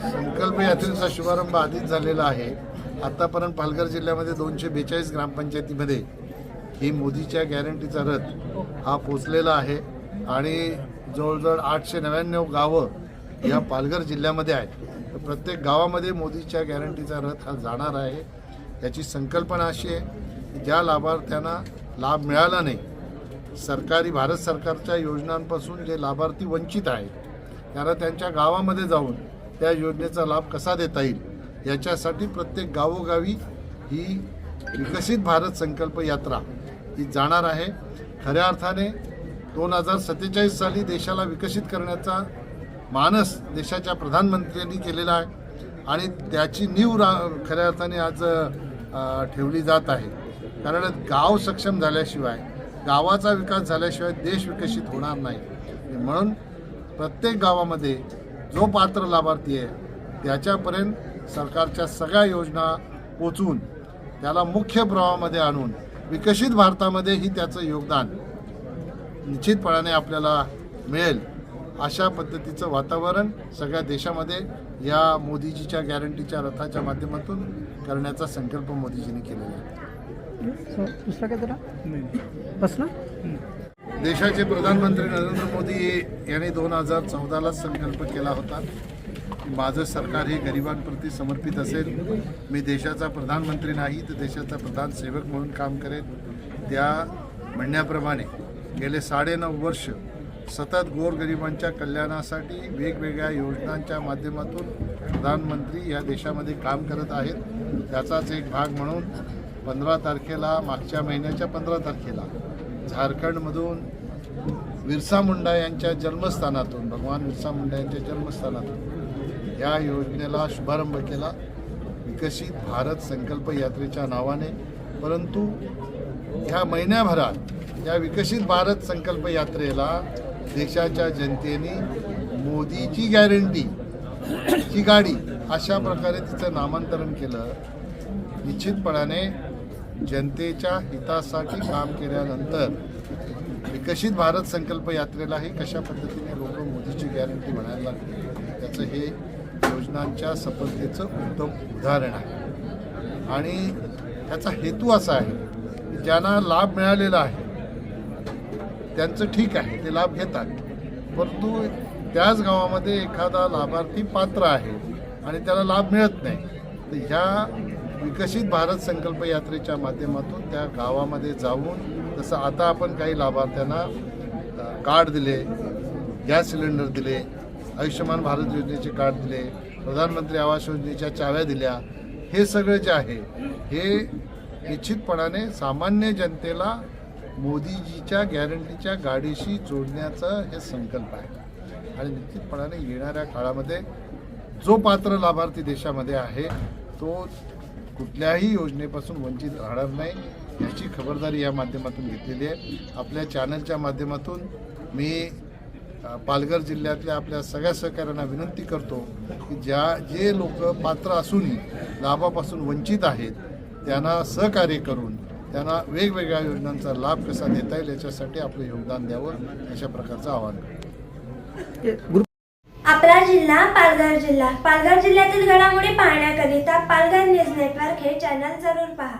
संकल्प यात्रेचा शुभारंभ आधीच झालेला आहे. आतापर्यंत पालघर जिल्ह्यामध्ये दोनशे बेचाळीस ग्रामपंचायतीमध्ये ही मोदीच्या गॅरंटीचा रथ हा पोचलेला आहे. आणि जवळजवळ आठशे नव्याण्णव गावं या पालघर जिल्ह्यामध्ये आहेत. तर प्रत्येक गावामध्ये मोदीच्या गॅरंटीचा रथ हा जाणार आहे. याची संकल्पना अशी आहे की ज्या लाभार्थ्यांना लाभ मिळाला नाही सरकारी भारत सरकारच्या योजनांपासून जे लाभार्थी वंचित आहेत त्यांना त्यांच्या गावामध्ये जाऊन त्या योजनेचा लाभ कसा देता येईल? याच्यासाठी प्रत्येक गावोगावी ही विकसित भारत संकल्प यात्रा ही जाणार आहे. खऱ्या अर्थाने दोन हजार सत्तेचाळीस साली देशाला विकसित करण्याचा मानस देशाच्या प्रधानमंत्र्यांनी केलेला आहे आणि त्याची नीव रा खऱ्या अर्थाने आज ठेवली जात आहे. कारण गाव सक्षम झाल्याशिवाय गावाचा विकास झाल्याशिवाय देश विकसित होणार नाही. म्हणून प्रत्येक गावामध्ये जो पात्र लाभार्थी आहे त्याच्यापर्यंत सरकारच्या सगळ्या योजना पोचवून त्याला मुख्य प्रवाहामध्ये आणून विकसित भारतामध्ये ही त्याचं योगदान निश्चितपणाने आपल्याला मिळेल अशा पद्धतीचं वातावरण सगळ्या देशामध्ये या मोदीजीच्या गॅरंटीच्या रथाच्या माध्यमातून करण्याचा संकल्प मोदीजींनी केलेला आहे. देशाचे प्रधानमंत्री नरेंद्र मोदी यांनी दोन हजार चौदालाच संकल्प केला होता की माझं सरकार हे गरिबांप्रती समर्पित असेल मी देशाचा प्रधानमंत्री नाही तर देशाचा प्रधान सेवक म्हणून काम करेन. त्या म्हणण्याप्रमाणे गेले साडेनऊ वर्ष सतत गोरगरिबांच्या कल्याणासाठी वेगवेगळ्या योजनांच्या माध्यमातून प्रधानमंत्री या देशामध्ये काम करत आहेत. त्याचाच एक भाग म्हणून पंधरा तारखेला मागच्या महिन्याच्या पंधरा तारखेला झारखंडमधून बिरसा मुंडा यांच्या जन्मस्थानातून भगवान बिरसा मुंडा यांच्या जन्मस्थानातून या योजनेला शुभारंभ केला. विकसित भारत संकल्प यात्रेच्या नावाने परंतु ह्या महिन्याभरात या विकसित भारत संकल्प यात्रेला देशाच्या जनतेने मोदीची गॅरंटी ची गाडी अशा प्रकारे तिचं नामांतरण केलं. निश्चितपणाने जनतेच्या हितासाठी काम केल्यानंतर विकसित भारत संकल्प यात्रेलाही कशा पद्धतीने लोक मोदीची गॅरंटी म्हणायला लागली त्याचं हे योजनांच्या सफलतेचं उत्तम उदाहरण आहे. आणि त्याचा हेतू असा आहे की ज्यांना लाभ मिळालेला आहे त्यांचं ठीक आहे ते लाभ घेतात. परंतु त्याच गावामध्ये एखादा लाभार्थी पात्र आहे आणि त्याला लाभ मिळत नाही तर ह्या विकसित भारत संकल्प यात्रेच्या माध्यमातून त्या गावामध्ये जाऊन जसं आता आपण काही लाभार्थ्यांना कार्ड दिले गॅस सिलेंडर दिले आयुष्यमान भारत योजनेचे कार्ड दिले प्रधानमंत्री आवास योजनेच्या चाव्या दिल्या हे सगळं जे आहे हे निश्चितपणाने सामान्य जनतेला मोदीजीच्या गॅरंटीच्या गाडीशी जोडण्याचा हे संकल्प आहे. आणि निश्चितपणाने येणाऱ्या काळामध्ये जो पात्र लाभार्थी देशामध्ये आहे तो कुठल्याही योजनेपासून वंचित राहणार नाही. याची खबरदारी या माध्यमातून घेतलेली आहे. आपल्या चॅनलच्या माध्यमातून मी पालघर जिल्ह्यातल्या आपल्या सगळ्या सहकाऱ्यांना विनंती करतो की ज्या जे लोक पात्र असूनही लाभापासून वंचित आहेत त्यांना सहकार्य करून त्यांना वेगवेगळ्या योजनांचा लाभ कसा देता येईल याच्यासाठी आपलं योगदान द्यावं अशा प्रकारचं आवाहन आपला जिल्हा पालघर जिल्हा. पालघर जिल्ह्यातील घडामोडी पाहण्याकरिता पालघर न्यूज नेटवर्क हे चॅनल जरूर पहा.